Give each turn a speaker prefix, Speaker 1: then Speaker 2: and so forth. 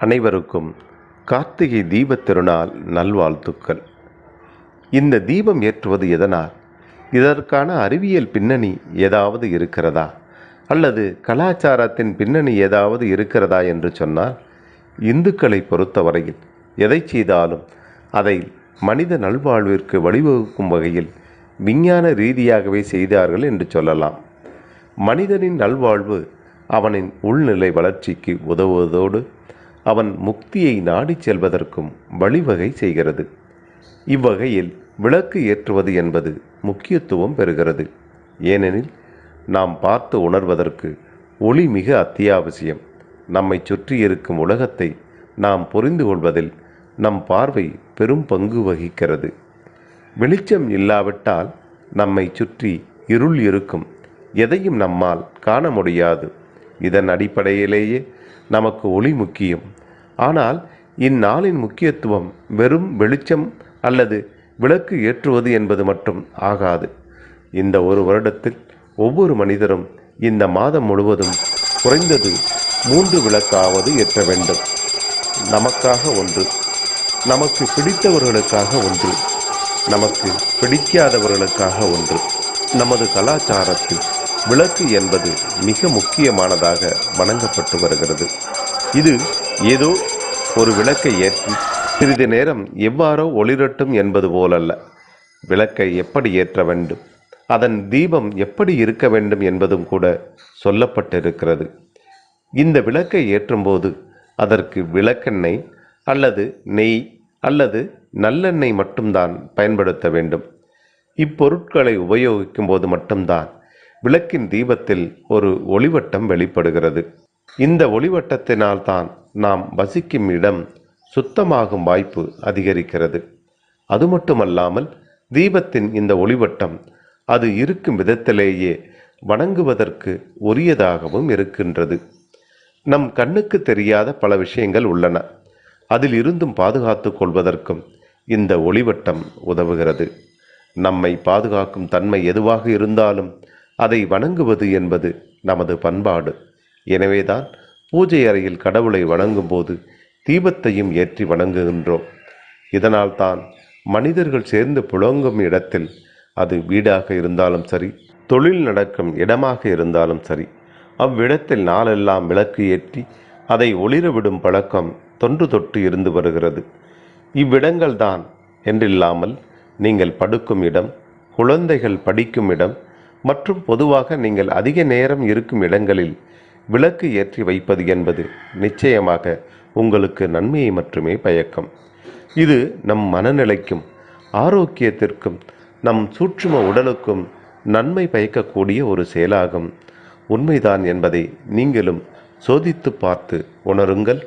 Speaker 1: அனைவருக்கும் கார்த்திகை தீபத் திருநாள் நல்வாழ்த்துக்கள். இந்த தீபம் ஏற்றுவது எதனால்? இதற்கான அறிவியல் பின்னணி ஏதாவது இருக்கிறதா? அல்லது கலாச்சாரத்தின் பின்னணி ஏதாவது இருக்கிறதா என்று சொன்னால் இந்துக்களை பொறுத்தவரையில் எதை செய்தாலும் அதை மனித நல்வாழ்விற்கு வழிவகுக்கும் வகையில் விஞ்ஞான ரீதியாகவே செய்தார்கள் என்று சொல்லலாம். மனிதனின் நல்வாழ்வு அவனின் உள்நிலை வளர்ச்சிக்கு உதவுவதோடு அவன் முக்தியை நாடிச் செல்வதற்கும் வழிவகை செய்கிறது. இவ்வகையில் விளக்கு ஏற்றுவது என்பது முக்கியத்துவம் பெறுகிறது. ஏனெனில் நாம் பார்த்து உணர்வதற்கு ஒளி மிக அத்தியாவசியம். நம்மை சுற்றி இருக்கும் உலகத்தை நாம் புரிந்து கொள்வதில் நம் பார்வை பெரும் பங்கு வகிக்கிறது. வெளிச்சம் இல்லாவிட்டால் நம்மை சுற்றி இருள் இருக்கும். எதையும் நம்மால் காண முடியாது. இதன் அடிப்படையிலேயே நமக்கு ஒளி முக்கியம். ஆனால் இந்நாளின் முக்கியத்துவம் வெறும் வெளிச்சம் அல்லது விளக்கு ஏற்றுவது என்பது மட்டும் ஆகாது. இந்த ஒரு வருடத்தில் ஒவ்வொரு மனிதரும் இந்த மாதம் முழுவதும் குறைந்தது மூன்று விளக்காவது ஏற்ற வேண்டும். நமக்காக ஒன்று நமக்கு பிடித்தவர்களுக்காக ஒன்று நமக்கு பிடிக்காதவர்களுக்காக ஒன்று. நமது கலாச்சாரத்தில் விளக்கு என்பது மிக முக்கியமானதாக வணங்கப்பட்டு வருகிறது. இது ஏதோ ஒரு விளக்கை ஏற்றி சிறிது நேரம் எவ்வாறோ ஒளிரட்டும் என்பது போலல்ல. விளக்கை எப்படி ஏற்ற வேண்டும்? அதன் தீபம் எப்படி இருக்க வேண்டும் என்பதும் கூட சொல்லப்பட்டிருக்கிறது. இந்த விளக்கை ஏற்றும்போது அதற்கு விளக்கெண்ணெய் அல்லது நெய் அல்லது நல்லெண்ணெய் மட்டும்தான் பயன்படுத்த வேண்டும். இப்பொருட்களை உபயோகிக்கும் போது மட்டும்தான் விளக்கின் தீபத்தில் ஒரு ஒளிவட்டம் வெளிப்படுகிறது. இந்த ஒளிவட்டத்தினால்தான் நாம் வசிக்கும் இடம் சுத்தமாகும் வாய்ப்பு அதிகரிக்கிறது. அது மட்டுமல்லாமல் தீபத்தின் இந்த ஒளிவட்டம் அது இருக்கும் விதத்திலேயே வணங்குவதற்கு உரியதாகவும் இருக்கின்றது. நம் கண்ணுக்கு தெரியாத பல விஷயங்கள் உள்ளன. அதில் இருந்தும் பாதுகாத்து கொள்வதற்கும் இந்த ஒளிவட்டம் உதவுகிறது. நம்மை பாதுகாக்கும் தன்மை எதுவாக இருந்தாலும் அதை வணங்குவது என்பது நமது பண்பாடு. எனவேதான் பூஜை அறையில் கடவுளை வணங்கும்போது தீபத்தையும் ஏற்றி வணங்குகின்றோம். இதனால்தான் மனிதர்கள் சேர்ந்து புழங்கும் இடத்தில் அது வீடாக இருந்தாலும் சரி தொழில் நடக்கும் இடமாக இருந்தாலும் சரி அவ்விடத்தில் நாளெல்லாம் விளக்கு ஏற்றி அதை ஒளிரவிடும் பழக்கம் தொன்று தொட்டு இருந்து வருகிறது. இவ்விடங்கள்தான் என்றில்லாமல் நீங்கள் படுக்கும் இடம் குழந்தைகள் படிக்கும் இடம் மற்றும் பொதுவாக நீங்கள் அதிக நேரம் இருக்கும் இடங்களில் விளக்கு ஏற்றி வைப்பது என்பது நிச்சயமாக உங்களுக்கு நன்மையை மட்டுமே பயக்கும். இது நம் மனநிலைக்கும் ஆரோக்கியத்திற்கும் நம் சூட்சும உடலுக்கும் நன்மை பயக்கக்கூடிய ஒரு செயலாகும். உண்மைதான் என்பதை நீங்களும் சோதித்து பார்த்து உணருங்கள்.